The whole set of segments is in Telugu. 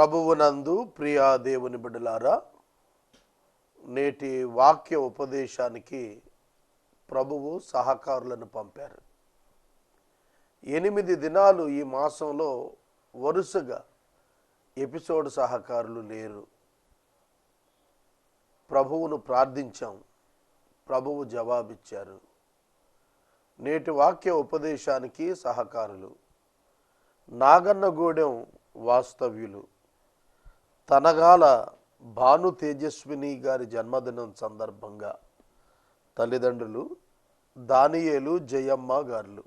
ప్రభువునందు ప్రియా దేవుని బిడ్డలారా నేటి వాక్య ఉపదేశానికి ప్రభువు సహకారులను పంపారు. ఎనిమిది దినాలు ఈ మాసంలో వరుసగా ఎపిసోడ్ సహకారులు లేరు. ప్రభువును ప్రార్థించాం ప్రభువు జవాబిచ్చారు. నేటి వాక్య ఉపదేశానికి సహకారులు నాగన్నగూడెం వాస్తవ్యులు తనగాల భాను తేజస్విని గారి జన్మదినం సందర్భంగా తల్లిదండ్రులు దానియేలు జయమ్మ గారులు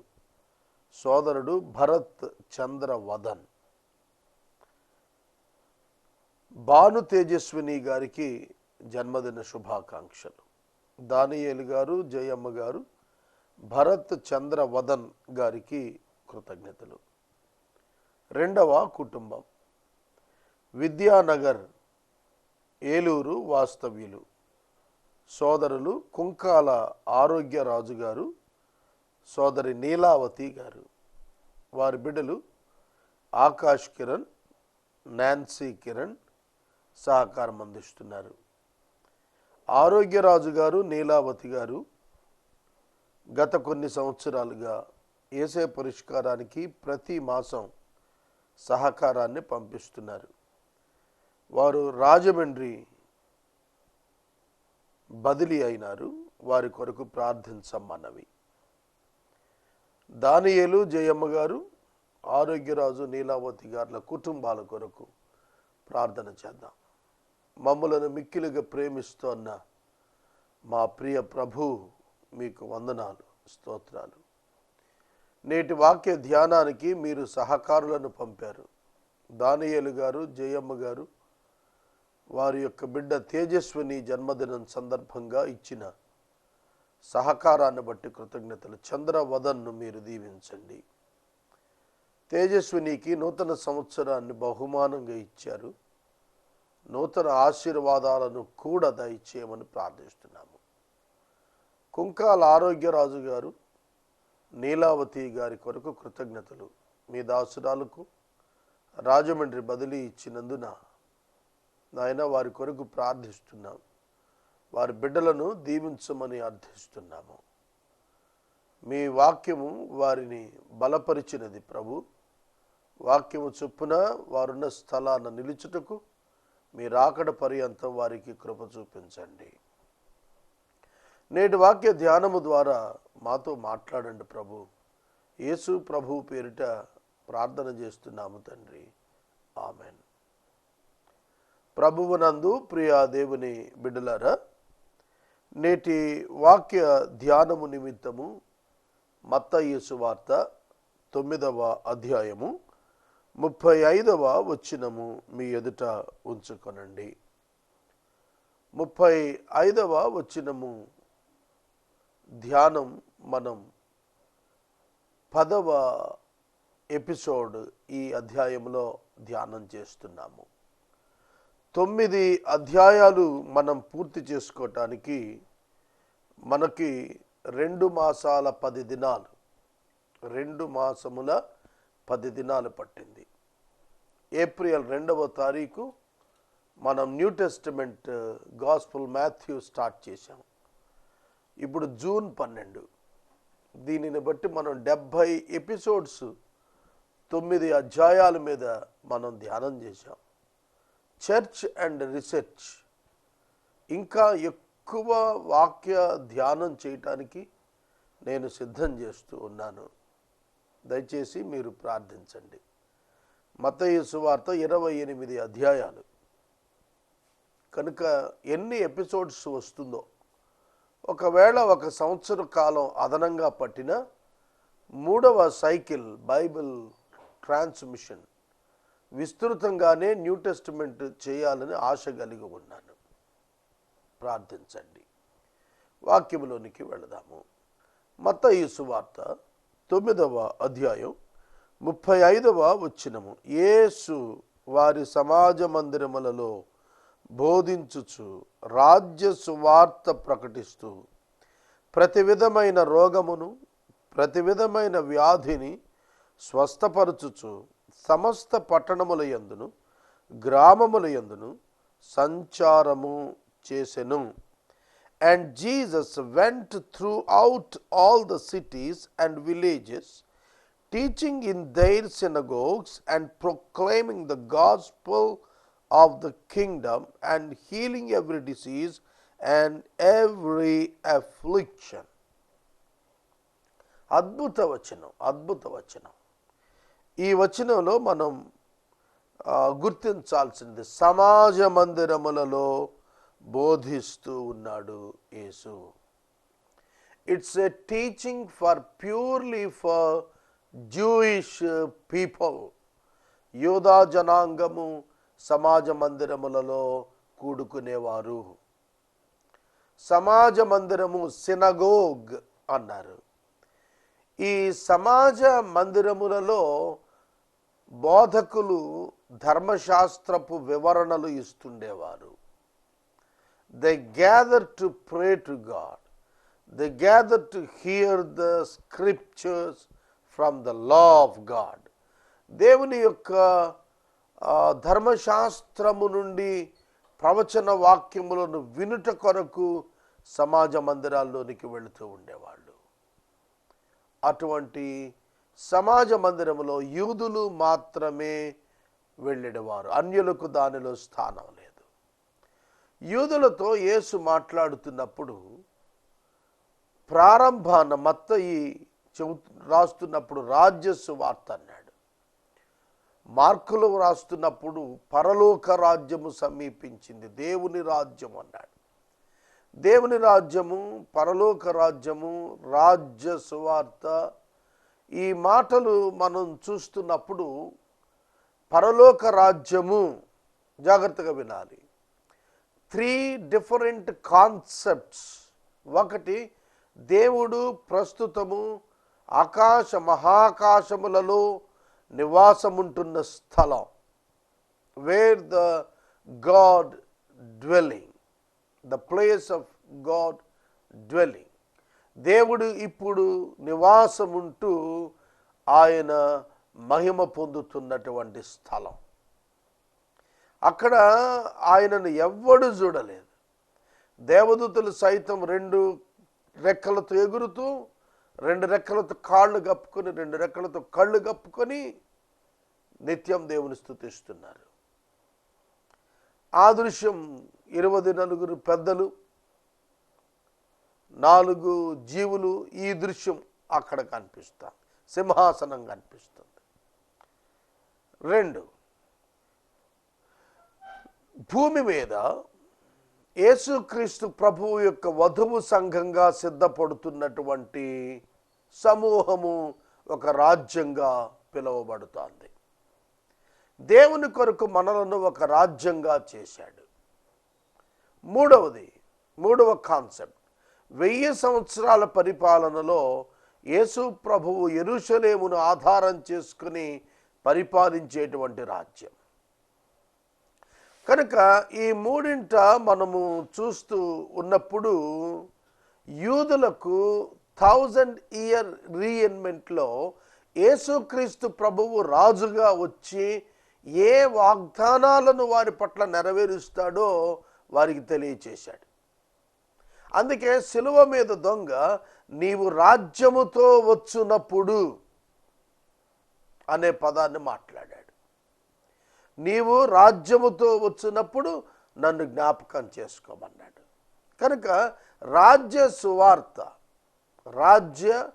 సోదరుడు భరత్ చంద్ర వదన్. భాను తేజస్విని గారికి జన్మదిన శుభాకాంక్షలు. దానియేలు గారు జయమ్మ గారు భరత్ చంద్ర వదన్ గారికి కృతజ్ఞతలు. రెండవ కుటుంబం. విద్యానగర్ ఏలూరు వాస్తవ్యులు. సోదరులు కుంకాల ఆరోగ్యరాజు గారు సోదరి నీలావతి గారు. వారి బిడ్డలు ఆకాష్ కిరణ్ నాన్సీ కిరణ్ సహకారం అందిస్తున్నారు. ఆరోగ్యరాజు గారు నీలావతి గారు గత కొన్ని సంవత్సరాలుగా ఏసే పరిష్కారానికి ప్రతి మాసం సహకారాన్ని పంపిస్తున్నారు. వారు రాజమండ్రి బదిలీ అయినారు. వారి కొరకు ప్రార్థించమ్మన్నవి దానియేలు జయమ్మ గారు ఆరోగ్యరాజు నీలావతి గారుల కుటుంబాల కొరకు ప్రార్థన చేద్దాం. మమ్మలను మిక్కిలుగా ప్రేమిస్తోన్న మా ప్రియ ప్రభు మీకు వందనాలు స్తోత్రాలు. నేటి వాక్య ధ్యానానికి మీరు సహకారులను పంపారు. దానియేలు గారు జయమ్మ గారు వారి యొక్క బిడ్డ తేజస్విని జన్మదినం సందర్భంగా ఇచ్చిన సహకారాన్ని బట్టి కృతజ్ఞతలు. చంద్రవదన్ను మీరు దీవించండి. తేజస్వినికి నూతన సంవత్సరాన్ని బహుమానంగా ఇచ్చారు. నూతన ఆశీర్వాదాలను కూడా దయచేయమని ప్రార్థిస్తున్నాము. కుంకాల ఆరోగ్యరాజు గారు నీలావతి గారి కొరకు కృతజ్ఞతలు. మీ దాసురాలకు రాజమండ్రి బదిలీ ఇచ్చినందున నాయన వారి కొరకు ప్రార్థిస్తున్నాం. వారి బిడ్డలను దీవించమని అర్థిస్తున్నాము. మీ వాక్యము వారిని బలపరిచినది ప్రభు. వాక్యము చొప్పున వారున్న స్థలాన నిలుచుటకు మీ రాకడ పర్యంతం వారికి కృప చూపించండి. నేటి వాక్య ధ్యానము ద్వారా మాతో మాట్లాడండి ప్రభు. యేసు ప్రభు పేరిట ప్రార్థన చేస్తున్నాము తండ్రి. ఆమెన్. ప్రభువునందు ప్రియా దేవుని బిడ్డలారా నేటి వాక్య ధ్యానము నిమిత్తము మత్తయ్యసు వార్త తొమ్మిదవ అధ్యాయము ముప్పై ఐదవ వచ్చినము మీ ఎదుట ఉంచుకొనండి. ముప్పై ఐదవ వచ్చినము ధ్యానం మనం పదవ ఎపిసోడ్ ఈ అధ్యాయంలో ధ్యానం చేస్తున్నాము. తొమ్మిది అధ్యాయాలు మనం పూర్తి చేసుకోవటానికి మనకి రెండు మాసాల పది దినాలు రెండు మాసముల పది దినాలు పట్టింది. ఏప్రిల్ రెండవ తారీఖు మనం New Testament gospel Matthew start చేశాం. ఇప్పుడు జూన్ పన్నెండు. దీనిని బట్టి మనం డెబ్భై ఎపిసోడ్స్ తొమ్మిది అధ్యాయాల మీద మనం ధ్యానం చేశాం. Church and research. ఇంకా ఎక్కువ వాక్య ధ్యానం చేయటానికి నేను సిద్ధం చేస్తూ ఉన్నాను. దయచేసి మీరు ప్రార్థించండి. మతయేసు వార్త ఇరవై ఎనిమిది అధ్యాయాలు. కనుక ఎన్ని ఎపిసోడ్స్ వస్తుందో. ఒకవేళ ఒక సంవత్సర కాలం అదనంగా పట్టిన మూడవ సైకిల్ బైబిల్ ట్రాన్స్మిషన్. విస్తృతంగానే న్యూ టెస్టిమెంట్ చేయాలని ఆశ కలిగి ఉన్నాను. ప్రార్థించండి. వాక్యములోనికి వెళదాము. మత వార్త తొమ్మిదవ అధ్యాయం ముప్పై ఐదవ వచ్చినము యేసు వారి సమాజ మందిరములలో బోధించుచు రాజ్య సువార్త ప్రకటిస్తూ ప్రతి విధమైన రోగమును ప్రతి విధమైన వ్యాధిని స్వస్థపరచుచు సమస్త పట్టణముల యందును గ్రామముల యందును సంచారము చేసెను and Jesus went throughout all the cities and villages teaching in their synagogues and proclaiming the gospel of the kingdom and healing every disease and every affliction. అద్భుత వచనం అద్భుత వచనం ఈ వచనంలో మనం గుర్తించాల్సింది సమాజ మందిరములలో బోధిస్తూ ఉన్నాడు యేసు. It's a teaching for purely for Jewish people యూదా జనాంగము సమాజ మందిరములలో కూడుకునేవారు. సమాజ మందిరము సినగోగ్ అన్నారు. ఈ సమాజ మందిరములలో బోధకులు ధర్మశాస్త్రపు వివరణలు ఇస్తుండేవారు. They gather to pray to God they gather to hear the scriptures from the law of God దేవుని యొక్క ధర్మశాస్త్రము నుండి ప్రవచన వాక్యములను వినుట కొరకు సమాజ మందిరాల్లోనికి వెళుతూ ఉండేవాళ్ళు. అటువంటి సమాజ మందిరములో యూదులు మాత్రమే వెళ్ళేవారు. అన్యులకు దానిలో స్థానం లేదు. యూదులతో యేసు మాట్లాడుతున్నప్పుడు ప్రారంభాన మత్తయి చెబు రాస్తున్నప్పుడు రాజ్యస్సు వార్త అన్నాడు. మార్కులు రాస్తున్నప్పుడు పరలోక రాజ్యము సమీపించింది. దేవుని రాజ్యం అన్నాడు. దేవుని రాజ్యము పరలోక రాజ్యము రాజ్య సువార్త ఈ మాటలు మనం చూస్తున్నప్పుడు పరలోక రాజ్యము జాగ్రత్తగా వినాలి. త్రీ డిఫరెంట్ కాన్సెప్ట్స్ ఒకటి దేవుడు ప్రస్తుతము ఆకాశ మహాకాశములలో నివాసముంటున్న స్థలం. Where the God dwelling the place of God dwelling దేవుడు ఇప్పుడు నివాసముంటూ ఆయన మహిమ పొందుతున్నటువంటి స్థలం. అక్కడ ఆయనను ఎవ్వడు చూడలేదు. దేవదూతలు సైతం రెండు రెక్కలతో ఎగురుతూ రెండు రెక్కలతో కాళ్ళు కప్పుకొని రెండు రెక్కలతో కళ్ళు కప్పుకొని నిత్యం దేవుని స్థుతిస్తున్నారు. ఆ దృశ్యం ఇరవై నలుగురు పెద్దలు నాలుగు జీవులు ఈ దృశ్యం అక్కడ కనిపిస్తుంది సింహాసనం కనిపిస్తుంది. రెండు భూమి మీద యేసుక్రీస్తు ప్రభువు యొక్క వధువు సంఘంగా సిద్ధపడుతున్నటువంటి సమూహము ఒక రాజ్యంగా పిలువబడుతోంది. దేవుని కొరకు మనలను ఒక రాజ్యంగా చేశాడు. మూడవది మూడవ కాన్సెప్ట్. వెయ్యి సంవత్సరాల పరిపాలనలో యేసు ప్రభువు ఎరుషలేమును ఆధారం చేసుకుని పరిపాలించేటువంటి రాజ్యం. కనుక ఈ మూడింట మనము చూస్తూ ఉన్నప్పుడు యూదులకు థౌజండ్ ఇయర్ రీఎన్మెంట్లో యేసుక్రీస్తు ప్రభువు రాజుగా వచ్చి ఏ వాగ్దానాలను వారి పట్ల నెరవేరుస్తాడో వారికి తెలియచేశాడు. అందుకే శిలువ మీద దొంగ నీవు రాజ్యముతో వచ్చునప్పుడు అనే పదాన్ని మాట్లాడాడు. నీవు రాజ్యముతో వచ్చినప్పుడు నన్ను జ్ఞాపకం చేసుకోమన్నాడు. కనుక రాజ్య సువార్త రాజ్య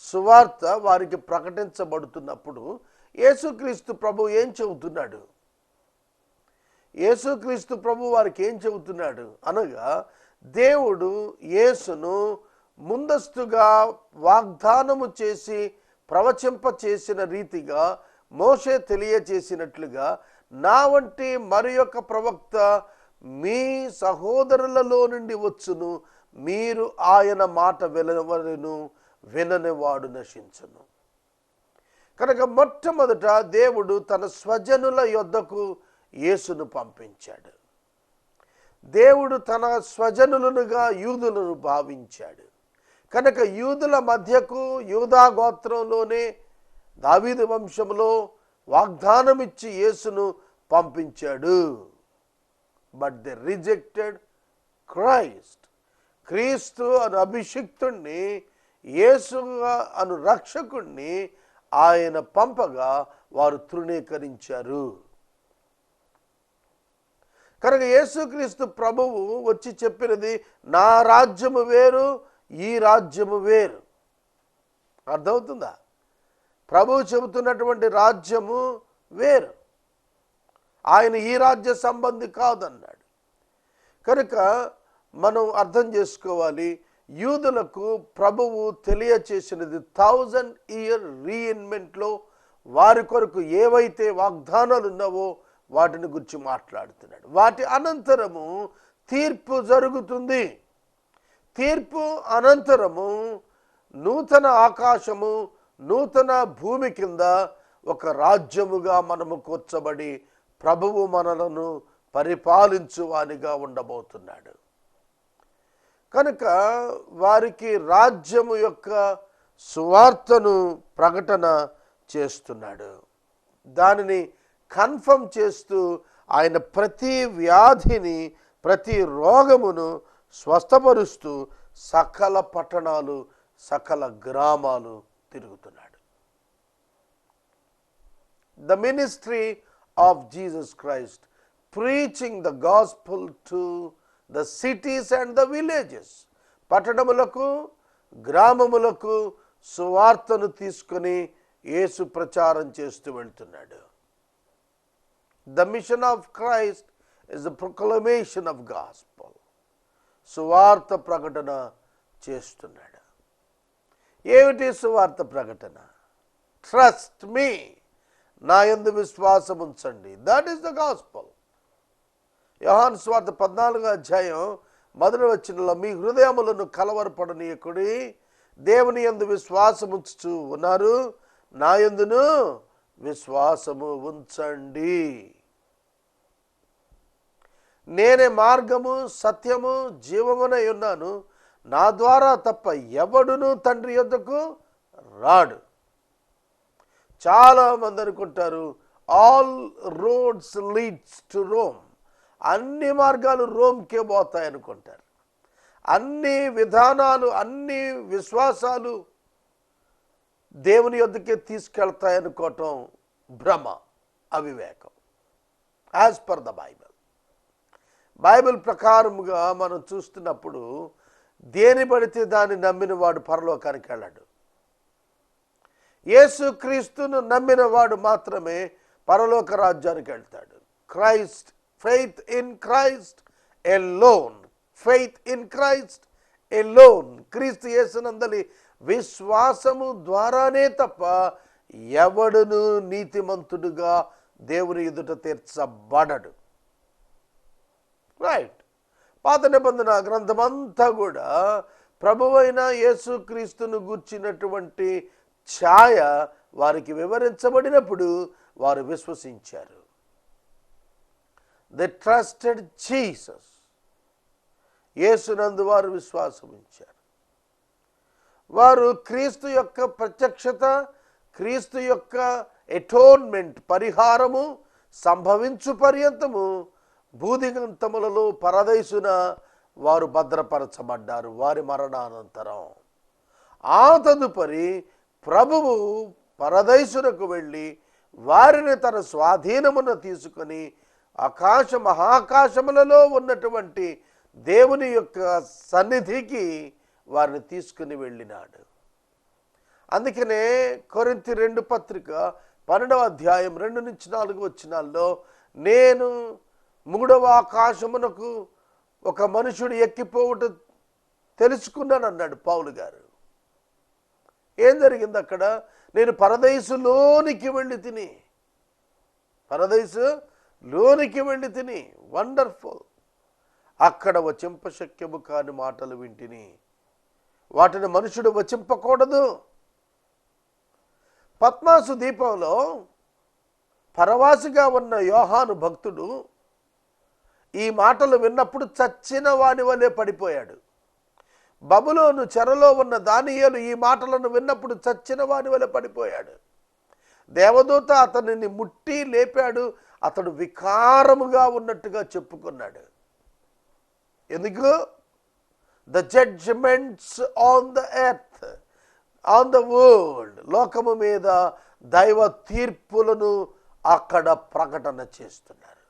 సువార్త వారికి ప్రకటించబడుతున్నప్పుడు యేసుక్రీస్తు ప్రభు ఏం చెబుతున్నాడు? యేసుక్రీస్తు ప్రభు వారికి ఏం చెబుతున్నాడు? అనగా దేవుడు యేసును ముందస్తుగా వాగ్దానము చేసి ప్రవచింప చేసిన రీతిగా మోషే తెలియచేసినట్లుగా నా వంటి మరి యొక్క ప్రవక్త మీ సహోదరులలో నుండి వచ్చును మీరు ఆయన మాట వినవలను విననివాడు నశించును. కనుక మొట్టమొదట దేవుడు తన స్వజనుల యొద్దకు యేసును పంపించాడు. దేవుడు తన స్వజనులనుగా యూదులను భావించాడు. కనుక యూదుల మధ్యకు యూదా గోత్రంలోనే దావీదు వంశంలో వాగ్దానమిచ్చి యేసును పంపించాడు. బట్ ద రిజెక్టెడ్ క్రైస్ట్ క్రీస్తు అను అభిషిక్తుణ్ణి యేసుగా అను రక్షకుణ్ణి ఆయన పంపగా వారు తృణీకరించారు. కనుక యేసుక్రీస్తు ప్రభువు వచ్చి చెప్పినది నా రాజ్యము వేరు ఈ రాజ్యము వేరు. అర్థమవుతుందా? ప్రభువు చెబుతున్నటువంటి రాజ్యము వేరు. ఆయన ఈ రాజ్య సంబంధి కాదన్నాడు. కనుక మనం అర్థం చేసుకోవాలి యూదులకు ప్రభువు తెలియచేసినది థౌజండ్ ఇయర్ రీఇన్మెంట్లో వారి కొరకు ఏవైతే వాగ్దానాలు ఉన్నావో వాటిని గురించి మాట్లాడుతున్నాడు. వాటి అనంతరము తీర్పు జరుగుతుంది. తీర్పు అనంతరము నూతన ఆకాశము నూతన భూమి కింద ఒక రాజ్యముగా మనము కూర్చబడి ప్రభువు మనలను పరిపాలించువానిగా ఉండబోతున్నాడు. కనుక వారికి రాజ్యము యొక్క సువార్తను ప్రకటన చేస్తున్నాడు. దానిని కన్ఫర్మ్ చేస్తూ ఆయన ప్రతి వ్యాధిని ప్రతి రోగమును స్వస్థపరుస్తూ సకల పట్టణాలు సకల గ్రామాలు తిరుగుతున్నాడు. The ministry of Jesus Christ preaching the gospel to the cities and the villages పట్టణములకు గ్రామములకు సువార్తను తీసుకొని యేసు ప్రచారం చేస్తూ వెళ్తున్నాడు. The mission of Christ is the proclamation of gospel సువార్త ప్రకటన చేస్తున్నాడు. ఏమిటి సువార్త ప్రకటన? ట్రస్ట్ మీ నా ఎందు విశ్వాసం ఉంచండి. దట్ ఈస్ ద గాస్పల్ యోహాన్ స్వార్థ పద్నాలుగో అధ్యాయం మొదటి వచ్చినలో మీ హృదయములను కలవరపడనీయకుడి దేవుని యందు విశ్వాసం ఉన్నారు. నా ఎందును విశ్వాసము ఉంచండి. నేనే మార్గము సత్యము జీవమునై ఉన్నాను. నా ద్వారా తప్ప ఎవడును తండ్రి యొద్దకు రాడు. చాలామంది అనుకుంటారు all roads leads to Rome అన్ని మార్గాలు రోమ్కే పోతాయి అనుకుంటారు అన్ని విధానాలు అన్ని విశ్వాసాలు దేవుని యొద్దకే తీసుకెళ్తాయనుకోవటం భ్రమ అవివేకం. As per the Bible Bible ప్రకారముగా మనం చూస్తున్నప్పుడు దేని పడితే దాన్ని నమ్మిన వాడు పరలోకానికి వెళ్ళాడు. యేసుక్రీస్తును నమ్మిన వాడు మాత్రమే పరలోక రాజ్యానికి వెళ్తాడు. Christ faith in Christ alone faith in Christ alone క్రీస్తు యేసునందలి విశ్వాసము ద్వారానే తప్ప ఎవడును నీతిమంతుడుగా దేవుని ఎదుట తీర్చబడడు. రైట్ పాత నిబంధన గ్రంథమంతా కూడా ప్రభువైన యేసుక్రీస్తును గూర్చినటువంటి ఛాయ వారికి వివరించబడినప్పుడు వారు విశ్వసించారు. ది ట్రస్టెడ్ జీసస్ యేసునందు వారు విశ్వాసం ఉంచారు వారు క్రీస్తు యొక్క ప్రత్యక్షత క్రీస్తు యొక్క ఎటోన్మెంట్ పరిహారము సంభవించు పర్యంతము భూదిగంతములలో పరదైసున వారు భద్రపరచబడ్డారు. వారి మరణానంతరం ఆ తదుపరి ప్రభువు పరదైసునకు వెళ్ళి వారిని తన స్వాధీనమున తీసుకొని ఆకాశ మహాకాశములలో ఉన్నటువంటి దేవుని యొక్క సన్నిధికి వారిని తీసుకుని వెళ్ళినాడు. అందుకనే కొరింతి రెండు పత్రిక పన్నెండవ అధ్యాయం రెండు నుంచి నాలుగు వచ్చినాల్లో నేను మూడవ ఆకాశమునకు ఒక మనుషుడు ఎక్కిపోవుట తెలుసుకున్నాను అన్నాడు పావులు గారు. ఏం జరిగింది అక్కడ? నేను పరదైసులోనికి వెళ్ళి తిని పరదైసు లోనికి వెళ్ళి తిని వండర్ఫుల్. అక్కడ వచింపశక్యము కాని మాటలు వింటిని. వాటిని మనుషుడు వచింపకూడదు. పద్మాసు దీపంలో పరవాసిగా ఉన్న యోహాను భక్తుడు ఈ మాటలు విన్నప్పుడు చచ్చిన వాని వలె పడిపోయాడు. బబులోను చెరలో ఉన్న దానియలు ఈ మాటలను విన్నప్పుడు చచ్చిన వాని వలె పడిపోయాడు. దేవదూత అతనిని ముట్టి లేపాడు అతడు వికారముగా ఉన్నట్టుగా చెప్పుకున్నాడు. ఎందుకు? The judgments on the earth on the world లోకము మీద దైవ తీర్పులను అక్కడ ప్రకటన చేస్తున్నారు.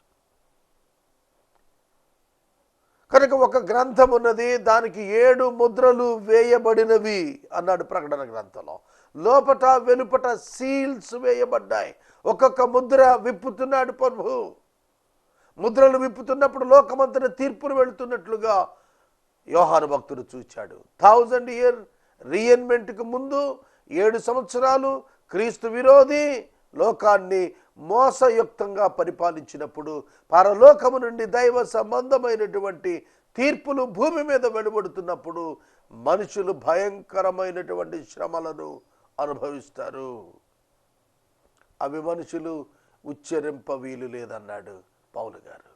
కనుక ఒక గ్రంథం ఉన్నది దానికి ఏడు ముద్రలు వేయబడినవి అన్నాడు ప్రకటన గ్రంథంలో. లోపట వెలుపట సీల్స్ వేయబడ్డాయి. ఒక్కొక్క ముద్ర విప్పుతున్నాడు ప్రభు ముద్రలు విప్పుతున్నప్పుడు లోకమంతట తీర్పులు వెళుతున్నట్లుగా యోహాను భక్తుడు చూచాడు. థౌజండ్ ఇయర్ రీఎన్మెంట్కి ముందు ఏడు సంవత్సరాలు క్రీస్తు విరోధి లోకాన్ని మోసయుక్తంగా పరిపాలించినప్పుడు పరలోకము నుండి దైవ సంబంధమైనటువంటి తీర్పులు భూమి మీద వెలువడుతున్నప్పుడు మనుషులు భయంకరమైనటువంటి శ్రమలను అనుభవిస్తారు. అవి మనుషులు ఉచ్చరింప వీలు లేదన్నాడు పౌలు గారు.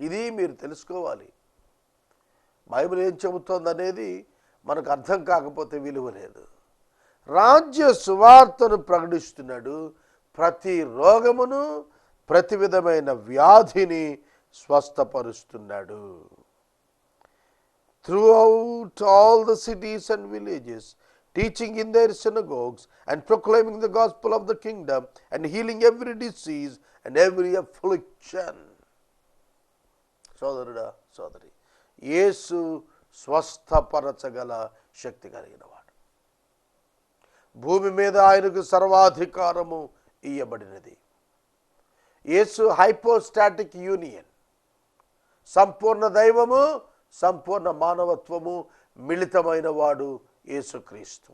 ఇది మీరు తెలుసుకోవాలి. బైబిల్ ఏం చెబుతోంది అనేది మనకు అర్థం కాకపోతే విలువ లేదు. రాజ్య సువార్తను ప్రకటిస్తున్నాడు. ప్రతి రోగమును ప్రతి విధమైన వ్యాధిని స్వస్థపరుస్తున్నాడు. Throughout all the cities and villages teaching in their synagogues and proclaiming the gospel of the kingdom and healing every disease and every affliction సోదరుడా సోదరి యేసు స్వస్థపరచగల శక్తి కలిగినవాడు. భూమి మీద ఆయనకు సర్వాధికారము ఇయ్యబడినది. యేసు హైపోస్టాటిక్ యూనియన్. సంపూర్ణ దైవము సంపూర్ణ మానవత్వము మిళితమైన వాడు యేసుక్రీస్తు.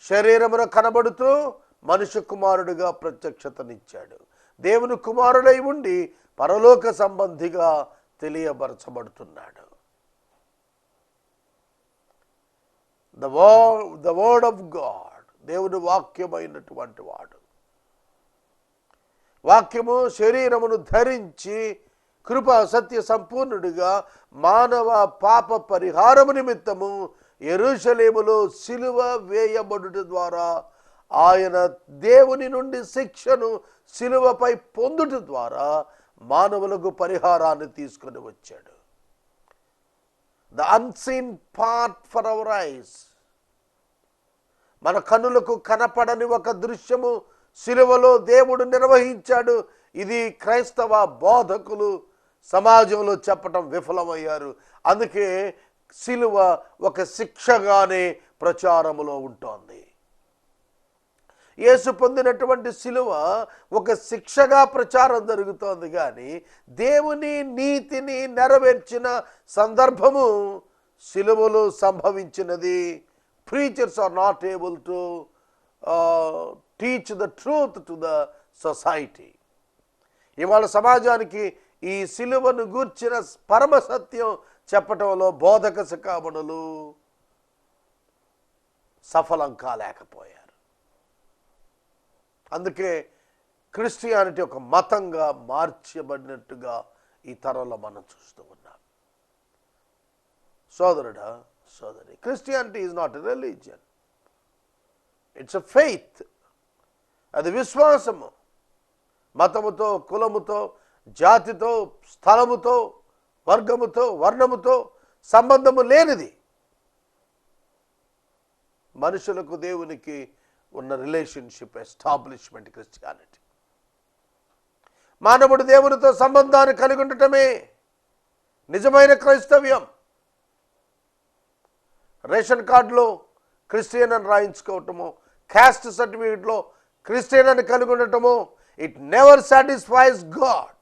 శరీరమున కనబడుతూ మనుష్య కుమారుడిగా ప్రత్యక్షతనిచ్చాడు. దేవుని కుమారుడై ఉండి పరలోక సంబంధిగా తెలియబరచబడుతున్నాడు ద వా ద వర్డ్ ఆఫ్ గాడ్ దేవుని వాక్యమైనటువంటి వాడు. వాక్యము శరీరమును ధరించి కృప సత్య సంపూర్ణుడిగా మానవ పాప పరిహారము నిమిత్తము ఎరుషలేములో సిలువ వేయబడుట ద్వారా ఆయన దేవుని నుండి శిక్షను సిలువపై పొందుట ద్వారా మానవులకు పరిహారాన్ని తీసుకొని వచ్చాడు. The unseen part for our eyes మన కన్నులకు కనపడని ఒక దృశ్యము సిలువలో దేవుడు నిర్వహించాడు. ఇది క్రైస్తవ బోధకులు సమాజంలో చెప్పటం విఫలమయ్యారు. అందుకే సిలువ ఒక శిక్షగానే ప్రచారములో ఉంటోంది. యేసు పొందినటువంటి సిలువ ఒక శిక్షగా ప్రచారం జరుగుతోంది కానీ దేవుని నీతిని నెరవేర్చిన సందర్భము సిలువలో సంభవించినది. Preachers are not able to teach the truth to the society ఇవాళ సమాజానికి ఈ సిలువను గూర్చిన పరమ సత్యం చెప్పటంలో బోధక శిఖామణులు సఫలం కాలేకపోయారు అందుకే క్రిస్టియానిటీ ఒక మతంగా మార్చబడినట్టుగా ఈ తరంలో మనం చూస్తూ ఉన్నాం. సోదరుడా సోదరి Christianity is not a religion it's a faith అది విశ్వాసము. మతముతో కులముతో జాతితో స్థలముతో వర్గముతో వర్ణముతో సంబంధము లేనిది. మనుషులకు దేవునికి ఉన్న రిలేషన్షిప్ ఎస్టాబ్లిష్మెంట్ క్రిస్టియానిటీ. మానవుడు దేవునితో సంబంధాన్ని కలిగి ఉండటమే నిజమైన క్రైస్తవ్యం. రేషన్ కార్డులో క్రిస్టియన్ అని రాయించుకోవటము క్యాస్ట్ సర్టిఫికేట్లో క్రిస్టియన్ అని కలిగి ఉండటము ఇట్ నెవర్ సాటిస్ఫైస్ గాడ్.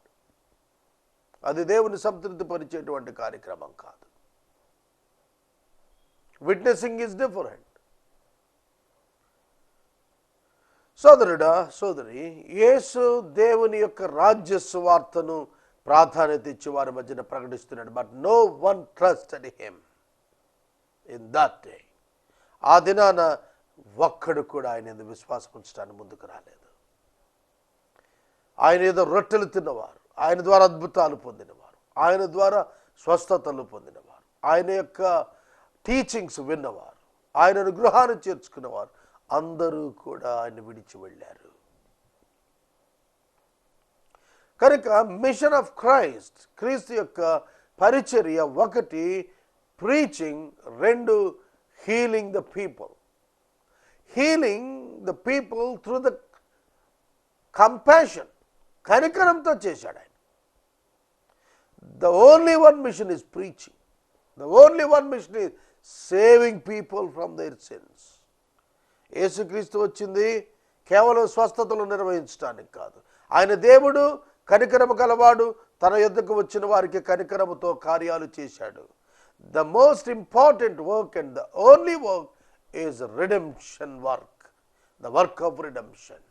అది దేవుని సంతృప్తిపరిచేటువంటి కార్యక్రమం కాదు. Witnessing is different. సోదరుడా సోదరి యేసు దేవుని యొక్క రాజ్య సువార్తను ప్రాధాన్యత ఇచ్చి వారి మధ్యన ప్రకటిస్తున్నాడు. But no one trust at him in that day ఆ దినాన ఒక్కడు కూడా ఆయన ఏదో విశ్వాసం ఉంచడానికి ముందుకు రాలేదు. ఆయన ఏదో రొట్టెలు తిన్నవారు ఆయన ద్వారా అద్భుతాలు పొందినవారు ఆయన ద్వారా స్వస్థతలు పొందినవారు ఆయన యొక్క టీచింగ్స్ విన్నవారు ఆయనను గృహాన్ని చేర్చుకున్నవారు అందరూ కూడా ఆయన విడిచి వెళ్ళారు. కనుక మిషన్ ఆఫ్ క్రైస్ట్ క్రీస్తు యొక్క పరిచర్య ఒకటి ప్రీచింగ్ రెండు healing the people. Healing the people through the compassion కనికరంతో చేశాడు ఆయన. The only one mission is preaching the only one mission is saving people from their sins యేసుక్రీస్తు వచ్చింది కేవలం స్వస్థతలు నిర్వహించడానికి కాదు. ఆయన దేవుడు కనికరము గలవాడు తన యుద్ధకు వచ్చిన వారికి కనికరముతో కార్యాలు చేశాడు. The most important work and the only work is redemption work the work of redemption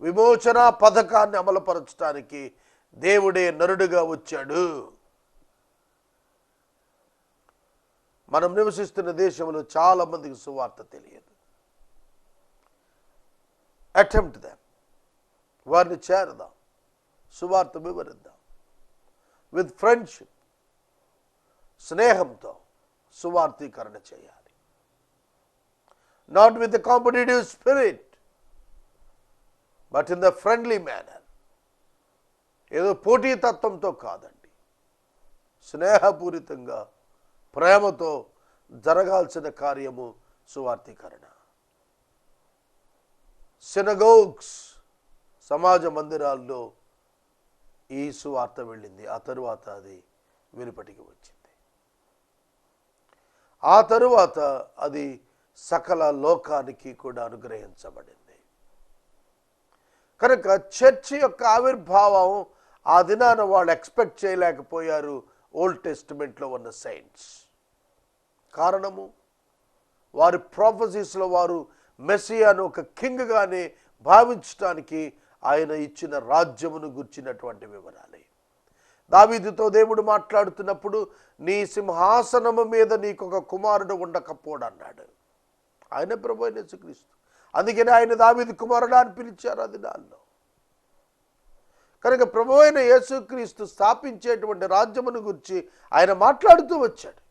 విమోచన పథకాన్ని అమలుపరచడానికి దేవుడే నరుడుగా వచ్చాడు. మనం నివసిస్తున్న దేశంలో చాలా మందికి సువార్త తెలియదు. అటెంప్ట్ దాం వారిని చేరదాం. సువార్త వివరిద్దాం. విత్ ఫ్రెండ్షిప్ స్నేహంతో సువార్తీకరణ చేయాలి. Not with competitive spirit but in the friendly manner ఏదో పోటీతత్వంతో కాదండి. స్నేహపూరితంగా ప్రేమతో జరగాల్సిన కార్యము సువార్తీకరణ సినగోగ్స్ సమాజ మందిరాల్లో ఈ సువార్త వెళ్ళింది. ఆ తరువాత అది వెలుపటికి వచ్చింది. ఆ తరువాత అది సకల లోకానికి కూడా అనుగ్రహించబడింది. కనుక చర్చ్ యొక్క ఆవిర్భావం ఆ దినాన వాళ్ళు ఎక్స్పెక్ట్ చేయలేకపోయారు. ఓల్డ్ టెస్టిమెంట్లో ఉన్న సైన్స్ కారణము. వారి ప్రాఫసీస్లో వారు మెస్సియాను ఒక కింగ్గానే భావించటానికి ఆయన ఇచ్చిన రాజ్యమును గుర్చినటువంటి వివరాలే. దావీదుతో దేవుడు మాట్లాడుతున్నప్పుడు నీ సింహాసనము మీద నీకు ఒక కుమారుడు ఉండకపోడు అన్నాడు ఆయన ప్రభు అయిన యేసుక్రీస్తు. అందుకని ఆయన దావీదు కుమారుడు అని పిలిచారు అది నాల్లో కనుక ప్రభు అయిన యేసుక్రీస్తు స్థాపించేటువంటి రాజ్యమును గురించి ఆయన మాట్లాడుతూ వచ్చాడు.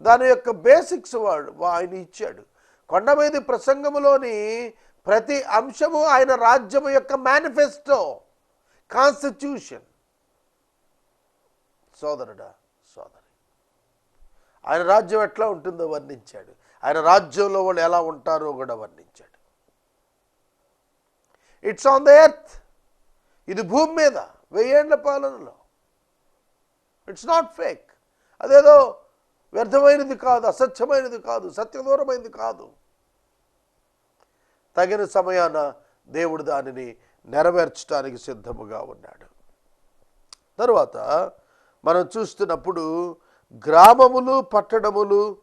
దాని యొక్క బేసిక్స్ వాడు ఆయన ఇచ్చాడు. కొండమీది ప్రసంగములోని ప్రతి అంశము ఆయన రాజ్యము యొక్క మేనిఫెస్టో కాన్స్టిట్యూషన్ సోదరుడా సోదరి. ఆయన రాజ్యం ఎట్లా ఉంటుందో వర్ణించాడు. ఆయన రాజ్యంలో వాళ్ళు ఎలా ఉంటారో కూడా వర్ణించాడు. ఇట్స్ ఆన్ ద ఎర్త్ ఇది భూమి మీద వెయ్యేండ్ల పాలనలో. ఇట్స్ నాట్ ఫేక్ అదేదో వ్యర్థమైనది కాదు అసత్యమైనది కాదు సత్యదూరమైనది కాదు. తగిన సమయాన దేవుడు దానిని నెరవేర్చడానికి సిద్ధముగా ఉన్నాడు. తరువాత మనం చూస్తున్నప్పుడు గ్రామములు పట్టణములు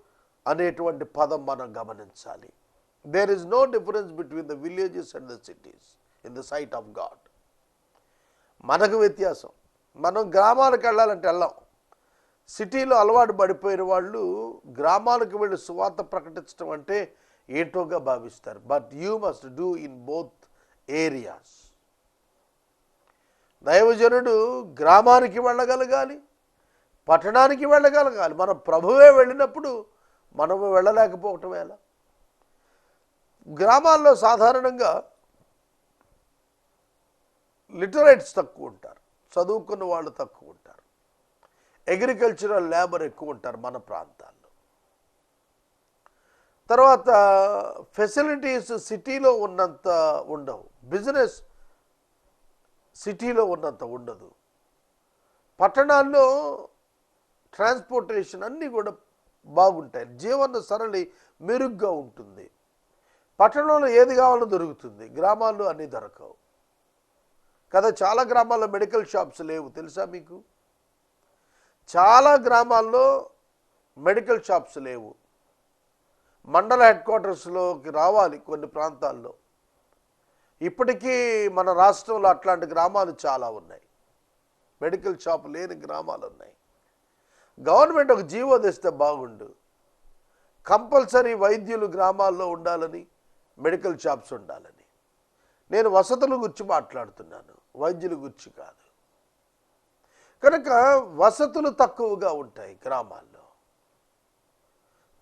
అనేటువంటి పదం మనం గమనించాలి. There is no difference between the villages and the cities in the sight of God మనకు వ్యత్యాసం. మనం గ్రామాలకు వెళ్ళాలంటే వెళ్ళాం. సిటీలో అలవాటు పడిపోయిన వాళ్ళు గ్రామాలకు వెళ్ళి సువార్త ప్రకటించడం అంటే ఏంటోగా భావిస్తారు. But you must do in both areas దైవజనుడు గ్రామానికి వెళ్ళగలగాలి పట్టణానికి వెళ్ళగలగాలి. మనం ప్రభువే వెళ్ళినప్పుడు మనము వెళ్ళలేకపోవటం ఎలా? గ్రామాల్లో సాధారణంగా లిటరేట్స్ తక్కువ ఉంటారు చదువుకున్న వాళ్ళు తక్కువ ఉంటారు. అగ్రికల్చరల్ లేబర్ ఎక్కువ ఉంటారు మన ప్రాంతాల్లో. తర్వాత ఫెసిలిటీస్ సిటీలో ఉన్నంత ఉండవు. బిజినెస్ సిటీలో ఉన్నంత ఉండదు. పట్టణాల్లో ట్రాన్స్పోర్టేషన్ అన్నీ కూడా బాగుంటాయి. జీవన సరళి మెరుగ్గా ఉంటుంది. పట్టణంలో ఏది కావాలో దొరుకుతుంది. గ్రామాల్లో అన్నీ దొరకవు. కదా చాలా గ్రామాల్లో మెడికల్ షాప్స్ లేవు. తెలుసా మీకు? చాలా గ్రామాల్లో మెడికల్ షాప్స్ లేవు. మండల హెడ్ క్వార్టర్స్లోకి రావాలి కొన్ని ప్రాంతాల్లో. ఇప్పటికీ మన రాష్ట్రంలో అట్లాంటి గ్రామాలు చాలా ఉన్నాయి. మెడికల్ షాప్ లేని గ్రామాలు ఉన్నాయి. గవర్నమెంట్ ఒక జీవో తెస్తే బాగుండు. కంపల్సరీ వైద్యులు గ్రామాల్లో ఉండాలని మెడికల్ షాప్స్ ఉండాలని. నేను వసతుల గురించి మాట్లాడుతున్నాను వైద్యుల గురించి కాదు. కనుక వసతులు తక్కువగా ఉంటాయి గ్రామాల్లో.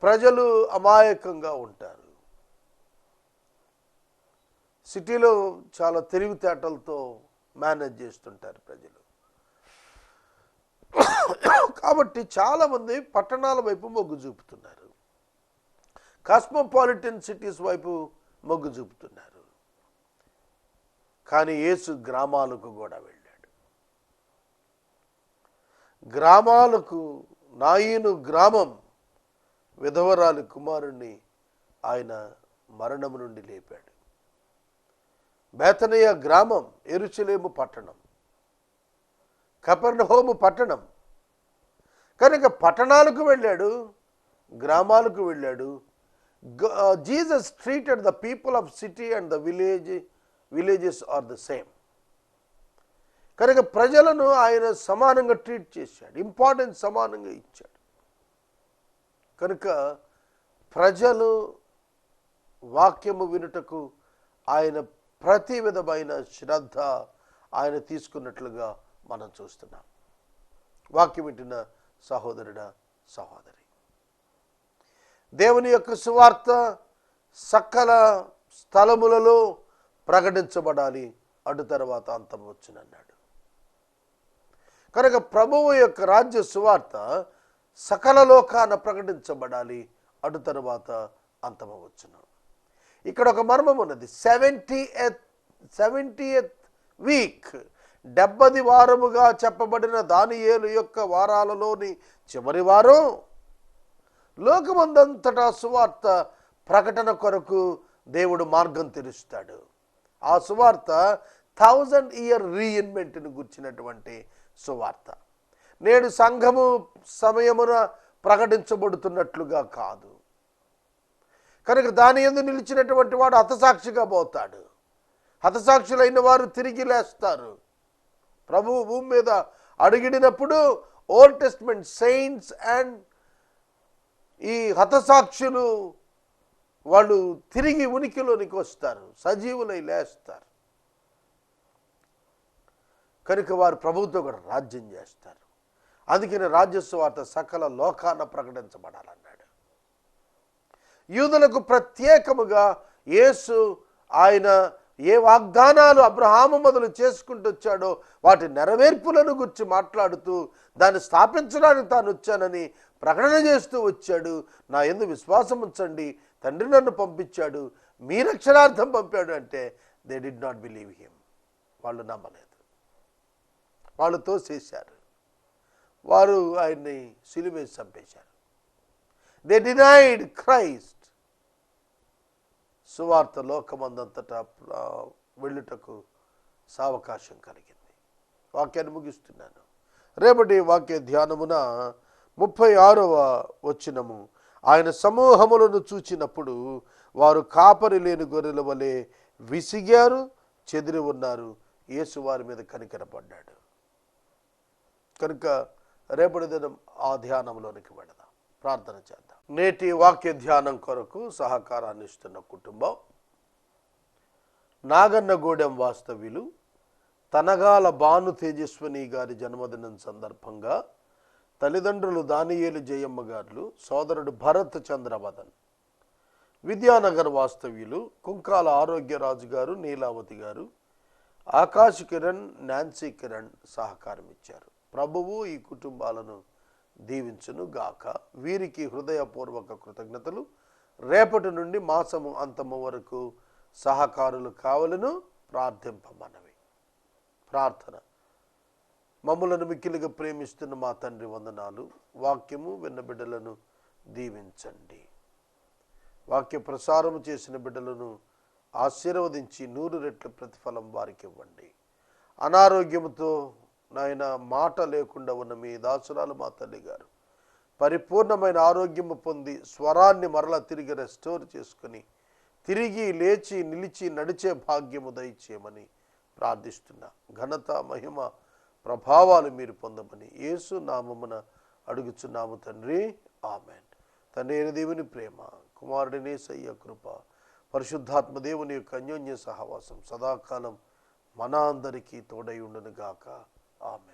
ప్రజలు అమాయకంగా ఉంటారు. సిటీలో చాలా తెలివితేటలతో మేనేజ్ చేస్తుంటారు ప్రజలు. కాబట్టి చాలామంది పట్టణాల వైపు మొగ్గు చూపుతున్నారు. కాస్మోపాలిటన్ సిటీస్ వైపు మొగ్గు చూపుతున్నారు. కానీ ఏసు గ్రామాలకు కూడా వెళ్ళారు. గ్రామాలకు నాయను గ్రామం విధవరాలి కుమారుణ్ణి ఆయన మరణం నుండి లేపాడు. బేతనయ్య గ్రామం ఎరుచలేము పట్టణం కపర్ణహోము పట్టణం. కనుక పట్టణాలకు వెళ్ళాడు గ్రామాలకు వెళ్ళాడు. Jesus treated the people of city and the village villages are the same. కనుక ప్రజలను ఆయన సమానంగా ట్రీట్ చేశాడు ఇంపార్టెన్స్ సమానంగా ఇచ్చాడు. కనుక ప్రజలు వాక్యము వినుటకు ఆయన ప్రతి విధమైన శ్రద్ధ ఆయన తీసుకున్నట్లుగా మనం చూస్తున్నాం. వాక్యం వింటున్న సహోదరుడ సహోదరి. దేవుని యొక్క సువార్త సకల స్థలములలో ప్రకటించబడాలి. అటు తర్వాత అంతం వచ్చునన్నాడు. కనుక ప్రభువు యొక్క రాజ్య సువార్త సకల లోకాన ప్రకటించబడాలి. అటు తరువాత అంతమవచ్చును. ఇక్కడ ఒక మర్మం ఉన్నది. సెవెంటీ ఎత్ సెవెంటీ ఎత్ వీక్ డెబ్బది వారముగా చెప్పబడిన దానియేలు యొక్క వారాలలోని చివరి వారం లోకమందంతటా సువార్త ప్రకటన కొరకు దేవుడు మార్గం తెరుస్తాడు. ఆ సువార్త థౌజండ్ ఇయర్ రీఇన్వెంట్ను గుర్చినటువంటి సువార్త. నేడు సంఘము సమయమున ప్రకటించబడుతున్నట్లుగా కాదు. కనుక దాని ఎందు నిలిచినటువంటి వాడు హతసాక్షిగా పోతాడు. హతసాక్షులైన వారు తిరిగి లేస్తారు. ప్రభువు భూమి మీద అడిగిడినప్పుడు ఓల్డ్ టెస్ట్మెంట్ సెయింట్స్ అండ్ ఈ హతసాక్షులు వాళ్ళు తిరిగి ఉనికిలోనికి వస్తారు. సజీవులై లేస్తారు. కనుక వారు ప్రభుత్వం కూడా రాజ్యం చేస్తారు. అందుకని రాజ్యస్వార్త సకల లోకాన ప్రకటించబడాలన్నాడు. యూదులకు ప్రత్యేకముగా యేసు ఆయన ఏ వాగ్దానాలు అబ్రహాము మొదలు చేసుకుంటూ వచ్చాడో వాటి నెరవేర్పులను గురించి మాట్లాడుతూ దాన్ని స్థాపించడానికి తాను వచ్చానని ప్రకటన చేస్తూ వచ్చాడు. నా ఎందు విశ్వాసం ఉంచండి. తండ్రి నన్ను పంపించాడు. మీ రక్షణార్థం పంపాడు అంటే they did not believe him వాళ్ళు నమ్మలేదు. వాళ్ళతో చేశారు. వారు ఆయన్ని సిలువేసి చంపేశారు. దే డినైడ్ క్రైస్ట్ సువార్త లోకమందంతటా వెళ్ళుటకు సావకాశం కలిగింది. వాక్యాన్ని ముగిస్తున్నాను. రేపటి వాక్య ధ్యానమున ముప్పై ఆరవ వచ్చినము ఆయన సమూహములను చూచినప్పుడు వారు కాపరి లేని గొర్రెల వలె విసిగారు చెదిరి ఉన్నారు. యేసు వారి మీద కనికరపడ్డాడు. కనుక రేపటి దినం ఆ ధ్యానంలోనికి వెళదాం. ప్రార్థన చేద్దాం. నేటి వాక్య ధ్యానం కొరకు సహకారాన్ని ఇస్తున్న కుటుంబం నాగన్నగూడెం వాస్తవ్యులు తనగాల భాను తేజస్విని గారి జన్మదినం సందర్భంగా తల్లిదండ్రులు దానియేలు జయమ్మ గారు సోదరుడు భరత్ చంద్రవదన్ విద్యానగర్ వాస్తవ్యులు కుంకాల ఆరోగ్యరాజు గారు నీలావతి గారు ఆకాశ్ కిరణ్ నాన్సీ కిరణ్ సహకారం ఇచ్చారు. ప్రభువు ఈ కుటుంబాలను దీవించును గాక. వీరికి హృదయపూర్వక కృతజ్ఞతలు. రేపటి నుండి మాసము అంతము వరకు సహకారులు కావలను. ప్రార్థింపమనవి ప్రార్థన. మమ్మలను మిక్కిలిగా ప్రేమిస్తున్న మా తండ్రి వందనాలు. వాక్యము విన్న బిడ్డలను దీవించండి. వాక్య ప్రసారము చేసిన బిడ్డలను ఆశీర్వదించి నూరు రెట్ల ప్రతిఫలం వారికి ఇవ్వండి. అనారోగ్యముతో నాయన మాట లేకుండా ఉన్న మీ దాసురాలు మా తల్లి గారు పరిపూర్ణమైన ఆరోగ్యము పొంది స్వరాన్ని మరలా తిరిగి రెస్టోర్ చేసుకుని తిరిగి లేచి నిలిచి నడిచే భాగ్యము దయచేయమని ప్రార్థిస్తున్నా. ఘనత మహిమ ప్రభావాలు మీరు పొందమని యేసు నామమున అడుగుచున్నాము తండ్రి. ఆమెన్. తండ్రి దేవుని ప్రేమ కుమారుడినే సయ్య కృప పరిశుద్ధాత్మ దేవుని యొక్క అన్యోన్య సహవాసం సదాకాలం మన అందరికీ తోడై ఉండును గాక Amen.